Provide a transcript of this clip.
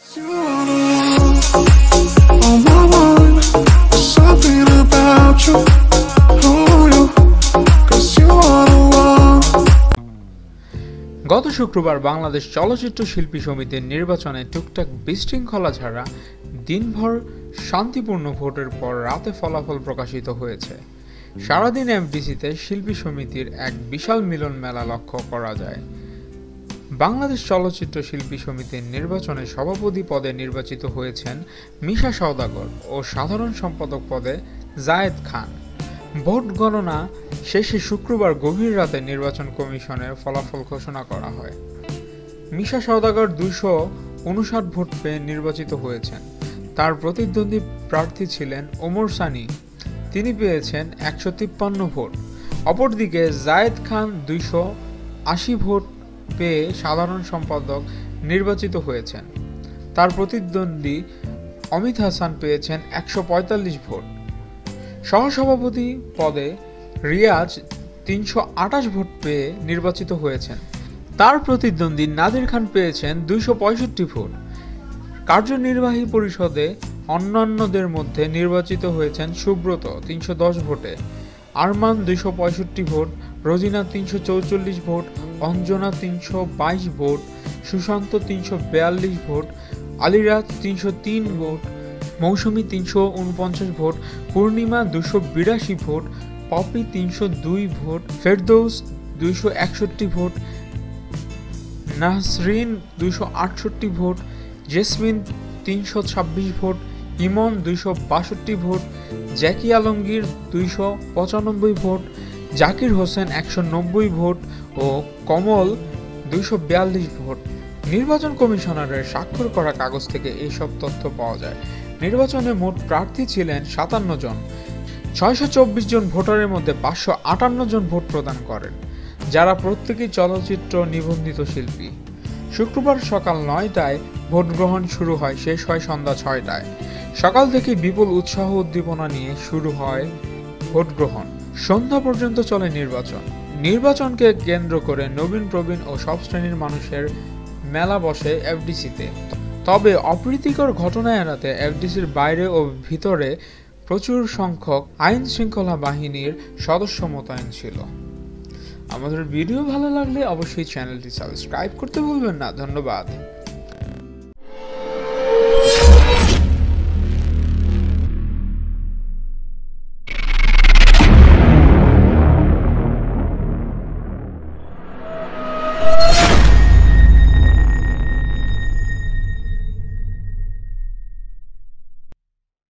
গত শুক্রবার বাংলাদেশ চলচ্চিত্র শিল্পী সমিতির নির্বাচনে টুকটাক বিশৃঙ্খলা ছাড়া দিনভর শান্তিপূর্ণ ভোটের পর রাতে ফলাফল প্রকাশিত হয়েছে। সারাদিন এফডিসিতে শিল্পী সমিতির এক বিশাল মিলন মেলা লক্ষ্য করা যায়। বাংলাদেশ চলচ্চিত্র শিল্পী সমিতির নির্বাচনে সভাপতি পদে নির্বাচিত হয়েছেন মিশা সওদাগর ও সাধারণ সম্পাদক পদে জায়েদ খান। ভোট গণনা শেষে শুক্রবার গভীর রাতে নির্বাচন কমিশনের ফলাফল ঘোষণা করা হয়। মিশা সওদাগর দুইশো উনষাট ভোট পেয়ে নির্বাচিত হয়েছেন। তার প্রতিদ্বন্দ্বী প্রার্থী ছিলেন ওমর সানি। তিনি পেয়েছেন একশো তিপ্পান্ন ভোট। অপরদিকে জায়েদ খান দুইশো আশি ভোট পেয়ে সাধারণ সম্পাদক নির্বাচিত হয়েছেন। তার প্রতিদ্বন্দ্বী অমিত হাসান পেয়েছেন একশো পঁয়তাল্লিশ ভোট। সহসভাপতি পদে রিয়াজ তিনশো আঠাশ ভোট পেয়ে নির্বাচিত হয়েছেন। তার প্রতিদ্বন্দ্বী নাদির খান পেয়েছেন দুইশো পঁয়ষট্টি ভোট। কার্যনির্বাহী পরিষদে অন্যান্যদের মধ্যে নির্বাচিত হয়েছেন সুব্রত, তিনশো দশ ভোটে। আরমান, দুইশো পঁয়ষট্টি ভোট। রোজিনা তিনশো চৌচল্লিশ ভোট, অঞ্জনা তিনশো বাইশ ভোট, সুশান্ত তিনশো বেয়াল্লিশ ভোট, আলিরাজ তিনশো তিন ভোট, মৌসুমি তিনশো উনপঞ্চাশ ভোট, পূর্ণিমা দুশো বিরাশি ভোট, পপি তিনশো দুই ভোট, ফেরদৌস দুইশো একষট্টি ভোট, নাসরিন দুইশো আটষট্টি ভোট, জেসমিন তিনশো ছাব্বিশ ভোট, ইমন দুইশো বাষট্টি ভোট, জ্যাকি আলমগীর দুইশো পঁচানব্বই ভোট জাকির হোসেন একশো নব্বই ভোট ও কমল দুইশো বিয়াল্লিশ ভোট। নির্বাচন কমিশনারের স্বাক্ষর করা কাগজ থেকে এইসব তথ্য পাওয়া যায়। নির্বাচনে মোট প্রার্থী ছিলেন সাতান্ন জন। ছয়শো চব্বিশ জন ভোটারের মধ্যে পাঁচশো আটান্ন জন ভোট প্রদান করেন, যারা প্রত্যেকেই চলচ্চিত্র নিবন্ধিত শিল্পী। শুক্রবার সকাল নয়টায় ভোট গ্রহণ শুরু হয়, শেষ হয় সন্ধ্যা ছয়টায়। সকাল থেকে বিপুল উৎসাহ উদ্দীপনা নিয়ে শুরু হয় ভোট গ্রহণ। সন্ধ্যা পর্যন্ত চলে নির্বাচন। নির্বাচনকে কেন্দ্র করে নবীন, প্রবীণ ও সব শ্রেণির মানুষের মেলা বসে এফডিসিতে। তবে অপ্রীতিকর ঘটনা এড়াতে এফডিসির বাইরে ও ভিতরে প্রচুর সংখ্যক আইন শৃঙ্খলা বাহিনীর সদস্য মোতায়েন ছিল। আমাদের ভিডিও ভালো লাগলে অবশ্যই চ্যানেলটি সাবস্ক্রাইব করতে ভুলবেন না। ধন্যবাদ।